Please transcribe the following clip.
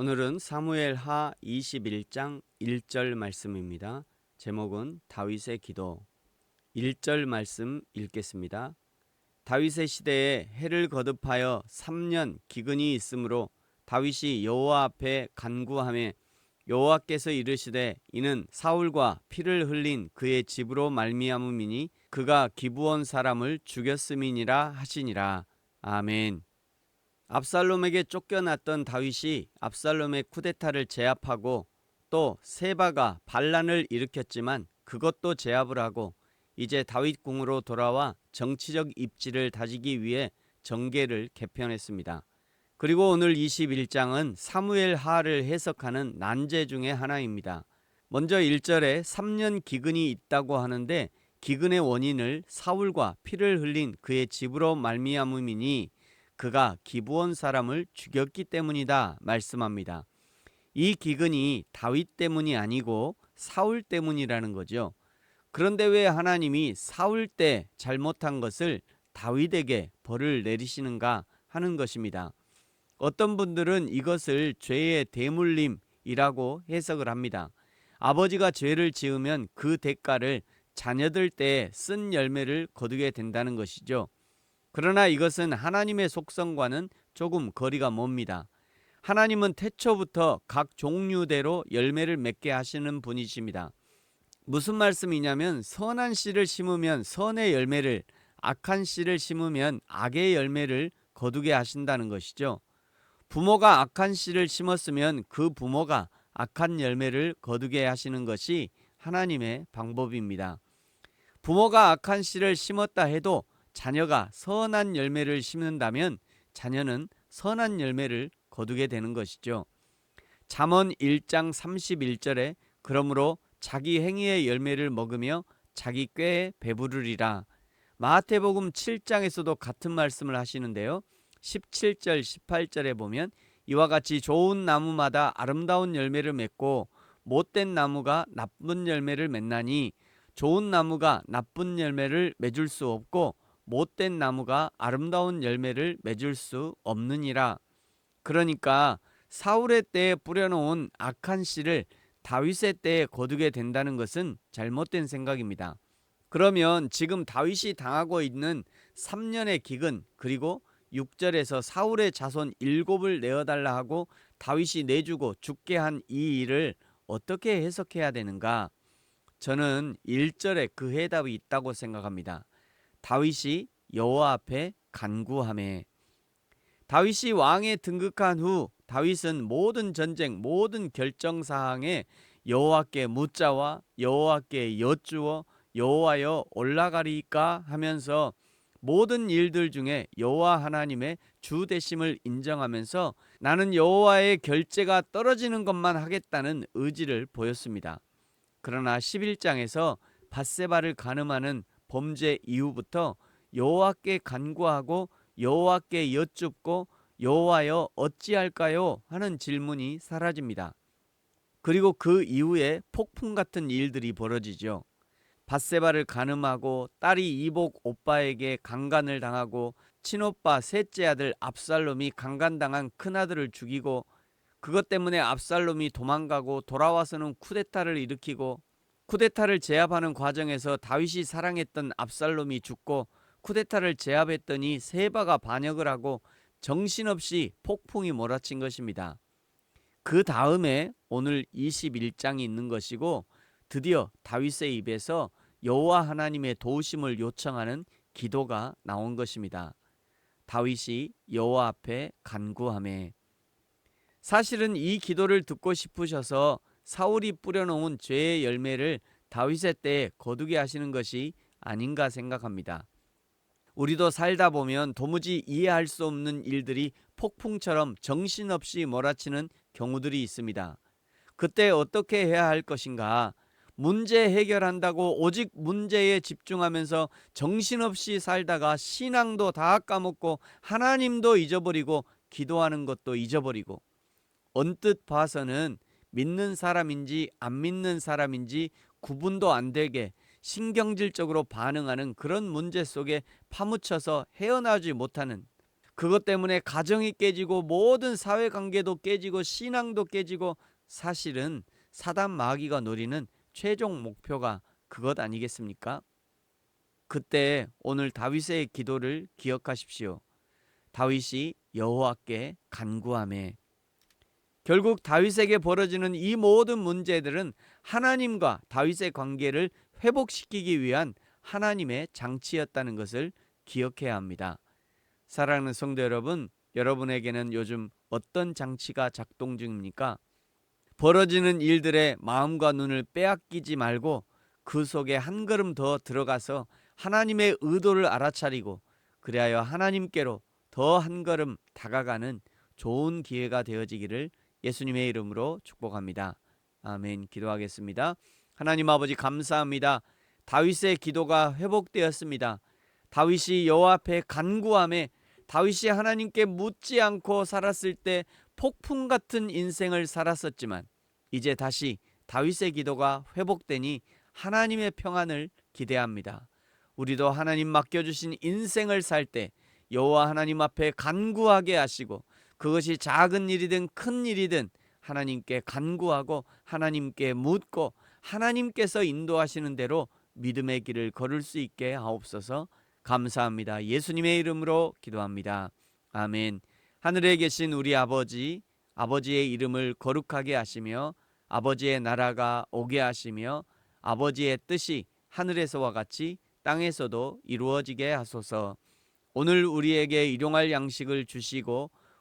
오늘은 사무엘 하 21장 1절 말씀입니다. 제목은 다윗의 기도. 1절 말씀 읽겠습니다. 다윗의 시대에 해를 거듭하여 3년 기근이 있으므로 다윗이 여호와 앞에 간구하며 여호와께서 이르시되 이는 사울과 피를 흘린 그의 집으로 말미암음이니 그가 기부온 사람을 죽였음이니라 하시니라. 아멘. 압살롬에게 쫓겨났던 다윗이 압살롬의 쿠데타를 제압하고 또 세바가 반란을 일으켰지만 그것도 제압을 하고 이제 다윗 궁으로 돌아와 정치적 입지를 다지기 위해 정계를 개편했습니다. 그리고 오늘 21장은 사무엘 하를 해석하는 난제 중의 하나입니다. 먼저 1절에 3년 기근이 있다고 하는데 기근의 원인을 사울과 피를 흘린 그의 집으로 말미암음이니 그가 기부원 사람을 죽였기 때문이다 말씀합니다. 이 기근이 다윗 때문이 아니고 사울 때문이라는 거죠. 그런데 왜 하나님이 사울 때 잘못한 것을 다윗에게 벌을 내리시는가 하는 것입니다. 어떤 분들은 이것을 죄의 대물림이라고 해석을 합니다. 아버지가 죄를 지으면 그 대가를 자녀들 때 쓴 열매를 거두게 된다는 것이죠. 그러나 이것은 하나님의 속성과는 조금 거리가 멉니다. 하나님은 태초부터 각 종류대로 열매를 맺게 하시는 분이십니다. 무슨 말씀이냐면 선한 씨를 심으면 선의 열매를 악한 씨를 심으면 악의 열매를 거두게 하신다는 것이죠. 부모가 악한 씨를 심었으면 그 부모가 악한 열매를 거두게 하시는 것이 하나님의 방법입니다. 부모가 악한 씨를 심었다 해도 자녀가 선한 열매를 심는다면 자녀는 선한 열매를 거두게 되는 것이죠. 잠언 1장 31절에 그러므로 자기 행위의 열매를 먹으며 자기 꾀에 배부르리라. 마태복음 7장에서도 같은 말씀을 하시는데요. 17절 18절에 보면 이와 같이 좋은 나무마다 아름다운 열매를 맺고 못된 나무가 나쁜 열매를 맺나니 좋은 나무가 나쁜 열매를 맺을 수 없고 못된 나무가 아름다운 열매를 맺을 수 없느니라. 그러니까 사울의 때에 뿌려놓은 악한 씨를 다윗의 때에 거두게 된다는 것은 잘못된 생각입니다. 그러면 지금 다윗이 당하고 있는 3년의 기근 그리고 6절에서 사울의 자손 일곱을 내어달라 하고 다윗이 내주고 죽게 한 이 일을 어떻게 해석해야 되는가? 저는 1절에 그 해답이 있다고 생각합니다. 다윗이 여호와 앞에 간구함에 다윗이 왕에 등극한 후 다윗은 모든 전쟁 모든 결정 사항에 여호와께 묻자와 여호와께 여쭈어 여호와여 올라가리까 하면서 모든 일들 중에 여호와 하나님의 주 되심을 인정하면서 나는 여호와의 결제가 떨어지는 것만 하겠다는 의지를 보였습니다. 그러나 11장에서 바세바를 가늠하는 범죄 이후부터 여호와께 간구하고 여호와께 여쭙고 여호와여 어찌할까요 하는 질문이 사라집니다. 그리고 그 이후에 폭풍 같은 일들이 벌어지죠. 바세바를 가늠하고 딸이 이복 오빠에게 강간을 당하고 친오빠 셋째 아들 압살롬이 강간당한 큰아들을 죽이고 그것 때문에 압살롬이 도망가고 돌아와서는 쿠데타를 일으키고 쿠데타를 제압하는 과정에서 다윗이 사랑했던 압살롬이 죽고 쿠데타를 제압했더니 세바가 반역을 하고 정신없이 폭풍이 몰아친 것입니다. 그 다음에 오늘 21장이 있는 것이고 드디어 다윗의 입에서 여호와 하나님의 도우심을 요청하는 기도가 나온 것입니다. 다윗이 여호와 앞에 간구함에 사실은 이 기도를 듣고 싶으셔서 사울이 뿌려놓은 죄의 열매를 다윗의 때에 거두게 하시는 것이 아닌가 생각합니다. 우리도 살다 보면 도무지 이해할 수 없는 일들이 폭풍처럼 정신없이 몰아치는 경우들이 있습니다. 그때 어떻게 해야 할 것인가? 문제 해결한다고 오직 문제에 집중하면서 정신없이 살다가 신앙도 다 까먹고 하나님도 잊어버리고 기도하는 것도 잊어버리고 언뜻 봐서는 믿는 사람인지 안 믿는 사람인지 구분도 안 되게 신경질적으로 반응하는 그런 문제 속에 파묻혀서 헤어나오지 못하는 그것 때문에 가정이 깨지고 모든 사회 관계도 깨지고 신앙도 깨지고 사실은 사단 마귀가 노리는 최종 목표가 그것 아니겠습니까? 그때 오늘 다윗의 기도를 기억하십시오. 다윗이 여호와께 간구하매 결국 다윗에게 벌어지는 이 모든 문제들은 하나님과 다윗의 관계를 회복시키기 위한 하나님의 장치였다는 것을 기억해야 합니다. 사랑하는 성도 여러분, 여러분에게는 요즘 어떤 장치가 작동 중입니까? 벌어지는 일들의 마음과 눈을 빼앗기지 말고 그 속에 한 걸음 더 들어가서 하나님의 의도를 알아차리고 그리하여 하나님께로 더 한 걸음 다가가는 좋은 기회가 되어지기를 예수님의 이름으로 축복합니다. 아멘. 기도하겠습니다. 하나님 아버지 감사합니다. 다윗의 기도가 회복되었습니다. 다윗이 여호와 앞에 간구함에 다윗이 하나님께 묻지 않고 살았을 때 폭풍 같은 인생을 살았었지만 이제 다시 다윗의 기도가 회복되니 하나님의 평안을 기대합니다. 우리도 하나님 맡겨주신 인생을 살 때 여호와 하나님 앞에 간구하게 하시고 그것이 작은 일이든 큰 일이든 하나님께 간구하고 하나님께 묻고 하나님께서 인도하시는 대로 믿음의 길을 걸을 수 있게 하옵소서 감사합니다. 예수님의 이름으로 기도합니다. 아멘. 하늘에 계신 우리 아버지, 아버지의 이름을 거룩하게 하시며 아버지의 나라가 오게 하시며 아버지의 뜻이 하늘에서와 같이 땅에서도 이루어지게 하소서. 오늘 우리에게 일용할 양식을 주시고